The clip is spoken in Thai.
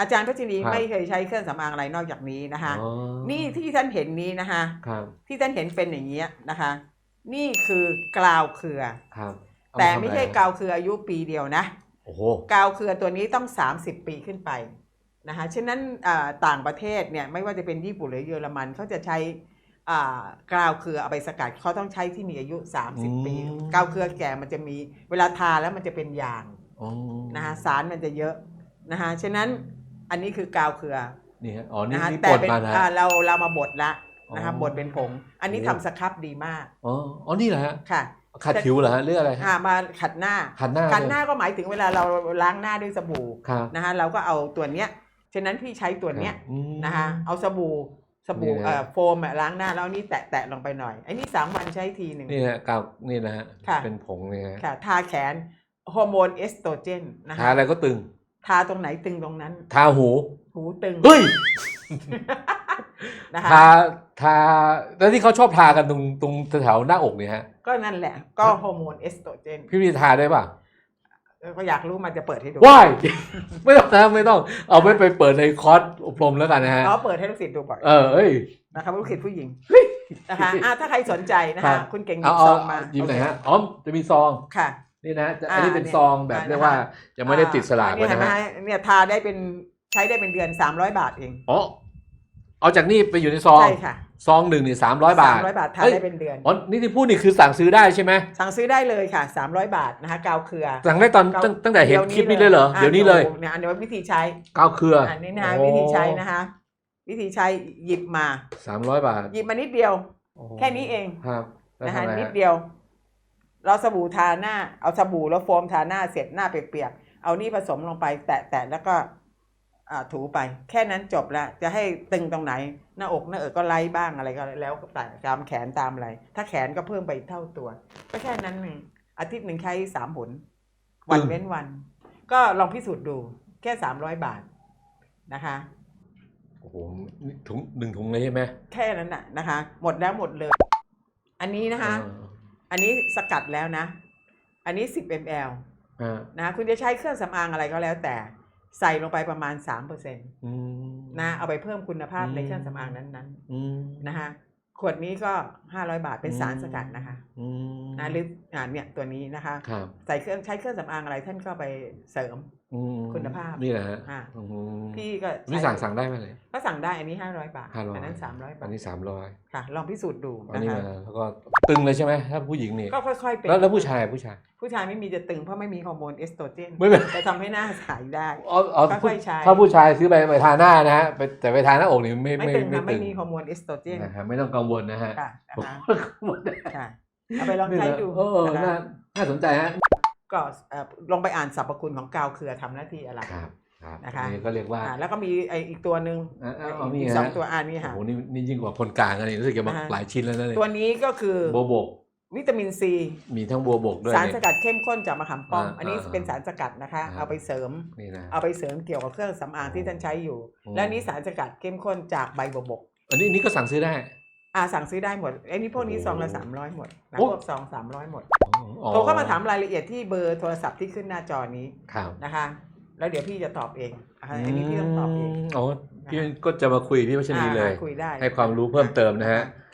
อาจารย์พัชรีครับไม่เคยใช้เครื่องสำอางอะไรนอกจากนี้นะคะอ๋อนี่ที่ท่านเห็นนี้นะคะครับที่ท่านเห็นเป็นอย่างเงี้ยนะคะ นี่คือกราวเครือครับเอาาแต่ทำไม่ใช่อะรกราวเครืออายุปีเดียวนะโอ้โหกาวเครือตัวนี้ต้อง 30 ปีขึ้นไปนะคะฉะนั้นอ่าต่างประเทศเนี่ยไม่ว่าจะเป็นญี่ปุ่นหรือเยอรมันเขาจะใช้อ่ากาวเครือเอาไปสกัดเขาต้องใช้ที่มีอายุ 30 ปีกาวเครือแก่มันจะมีเวลาทาแล้วมันจะเป็นยางอ๋อนะคะสารมันจะเยอะนะคะฉะนั้น อันนี้คือกาวเครือนี่ฮะอ๋อนี่นะคะนี่แต่ปลดเป็นมานะอ่าเราเรามาบดละนะคะอ๋อบดเป็นผง อันนี้โอ้ ทำสครับดีมากอ๋ออ๋อนี่เหรอฮะค่ะขัดผิวเหรอฮะหรืออะไรฮะอ่ามาขัดหน้า ขัดหน้าขัดเลยหน้าก็หมายถึงเวลาเราล้างหน้าด้วยสบู่ครับนะคะเราก็เอาตัวเนี้ยฉะนั้นพี่ใช้ตัวเนี้ยอืม นะคะเอาสบู่สบู่นี่นะ เอ่อโฟมอะล้างหน้าแล้วเอานี่แตะแตะลงไปหน่อยไอ้นี่สามวันใช้ทีหนึ่ง นี่ฮะกาวนี่นะฮะค่ะ เป็นผงเนี่ยฮะค่ะทาแขนฮอร์โมนเอสโตรเจนนะทาคะอะไรก็ตึง ทาตรงไหนตึงตรงนั้น ทาหู หูตึงเฮ้ย นะคะทา ทา แล้วที่เขาชอบทากันตรงตรงแถวหน้าอกเนี่ยฮะ ก็นั่นแหละ ก็ฮอร์โมนเอสโตรเจนพี่มีทาได้ป่ะก็อยากรู้มันจะเปิดให้ดูว้าย ไม่ต้องนะไม่ต้อง เอาไปไปเปิดในคอร์สอบรมแล้วกันนะฮะ เขาเปิดให้ลูกศิษย์ดูบ่อยเออเอ้ย นะคะลูกศิษย์ผู้หญิงนะคะอะถ้าใครสนใจนะครัคะ บ คุณเก่งหยิเอาบเอาซองมาหยิบหน่อยโอเคฮะ อ๋อ จะมีซอง ค่ะ นี่นะจะอ่าอันนี้เป็นเนี่ยซองแบบอ่าเรียกว่านะคะยังไม่ได้ติดสลากอ่ไว้เห็นนะไหมฮะเนี่ยทาได้เป็นใช้ได้เป็นเดือน 300 บาทเองอ๋อเอาจากนี่ไปอยู่ในซองใช่ค่ะซองหนึ่งนี่สามร้อยบาทสามร้อยบาททาเฮ้ยได้เป็นเดือนอ๋อนี่ที่พูดนี่คือสั่งซื้อได้ใช่ไหมสั่งซื้อได้เลยค่ะ300บาทนะคะกาวเครือสั่งได้ตอนตั้งตั้งแต่เห็นคลิปนี้เลยเหรอเดี๋ยวนี้เลยเนี่ยอันนี้ว่าวิธีใช้กาวเครืออันนี้นะคะโอ้วิธีใช้นะคะ วิธีใช้หยิบมาสามร้อยบาท หยิบมานิดเดียวโอ้แค่นี้เองครับแล้วนะคะทำไงนิดฮะเดียว เราสบู่ทาหน้า เอาสบู่แล้วโฟมทาหน้าเสร็จหน้าเปียกๆ เอานี่ผสมลงไป แตะแตะแล้วก็อ่าถูไป แค่นั้นจบแล้วจะให้ตึงตรงไหน หน้าอกหน้าเออก็ไล่บ้างอะไรก็แล้วแต่ตามแขนตามอะไร ถ้าแขนก็เพิ่มไปอีกเท่าตัว ก็แค่นั้นเองอาทิตย์หนึ่งใช้สามผล วันเว้นวัน ก็ลองพิสูจน์ดู แค่สามร้อยบาทนะคะโอ้โหนี่ถุงหนึ่งถุงเลยใช่ไหมแค่นั้นน่ะนะคะ หมดแล้วหมดเลย อันนี้นะคะเอออันนี้สกัดแล้วนะ อันนี้ 10 ml อ่านะคุณจะใช้เครื่องสำอางอะไรก็แล้วแต่ใส่ลงไปประมาณ3%นอืมะเอาไปเพิ่มคุณภาพอืม ในเครื่องสำอางนั้นอืม ๆนะคะขวดนี้ก็ 500 บาทเป็นสารสกัดนะคะอืมนะหรืออ่าเนี่ยตัวนี้นะคะ ครับ ใส่เครื่องใช้เครื่องสำอางอะไรท่านก็ไปเสริมอืม คุณภาพนี่แหละฮะอ่าอืมพี่ก็ใช้นี่สั่งสั่งได้ไหมเลยก็สั่งได้อันนี้500บาท500อันนั้น300บาอัทนนี้สามร้อยค่ะ ลองพิสูจน์ดูอันนะนี้คะมาแล้วก็ตึงเลยใช่ไหมถ้าผู้หญิงนี่ก็ค่อยๆเป็นแล้วแล้วผู้ชายผู้ชาย ผู้ชายไม่มีจะตึงเพราะไม่มีฮอร์โมนเอสโตรเจนไม่เป็นจะทำให้หน้าใสได้อ๋ออ๋อค่อยๆใช้ถ้าผู้ชายซื้อไปไปทาหน้านะฮะไปแต่ไปทาหน้าอกนี่ไม่ไม่ไม่ตึงไม่นะไม่ตึงมีฮอร์โมนเอสโตรเจนนะครับไม่ต้องกังวลนะฮะค่ะนะคะหมดค่ะเอาไปลองใช้ดูเออนะน่าคะน่าสนใจฮะ ก็เอ่อลองไปอ่านสรรพคุณของกาวเครือทำหน้าที่อะไรครับครับนะคะอันนี่ก็เรียกว่าอ่าแล้วก็มีไออีกตัวหนึ่งอะเอาเอาอีนี่กฮะสองตัวอ่านี่โอ้ค่ะโหนี่นี่ยิ่งกว่าคนกลางอันนี้รู้สึกจะมาอ่าหลายชิ้นแล้วนะเนี่ยตัวนี้ก็คือโบโบกวิตามินซี มีทั้งบัวบกด้วยสารเนี่ยสกัดเข้มข้นจากมะขามป้อมอ่าอันนี้อ่าเป็นสารสกัดนะคะอ่าเอาไปเสริมนี่นะเอาไปเสริมเกี่ยวกับเครื่องสำอางที่ท่านใช้อยู่อืมและนี่สารสกัดเข้มข้นจากใบบัวบก อันนี้อันนี้ก็สั่งซื้อได้ อ่าสั่งซื้อได้หมดไอ้นี่พวกนี้โอ้โหซองละสามร้อยหมดนะโอ้พวกซองสามร้อยหมดอ๋อโทรเข้ามาถามรายละเอียดที่เบอร์โทรศัพท์ที่ขึ้นหน้าจอนี้ครับนะคะ แล้วเดี๋ยวพี่จะตอบเองอ่าอันนี้พี่ต้องตอบเองอ๋อพี่ก็จะมาคุยกับพี่วัชรีเลยอ่าคุยได้ให้ความรู้เพิ่มเติมนะฮะ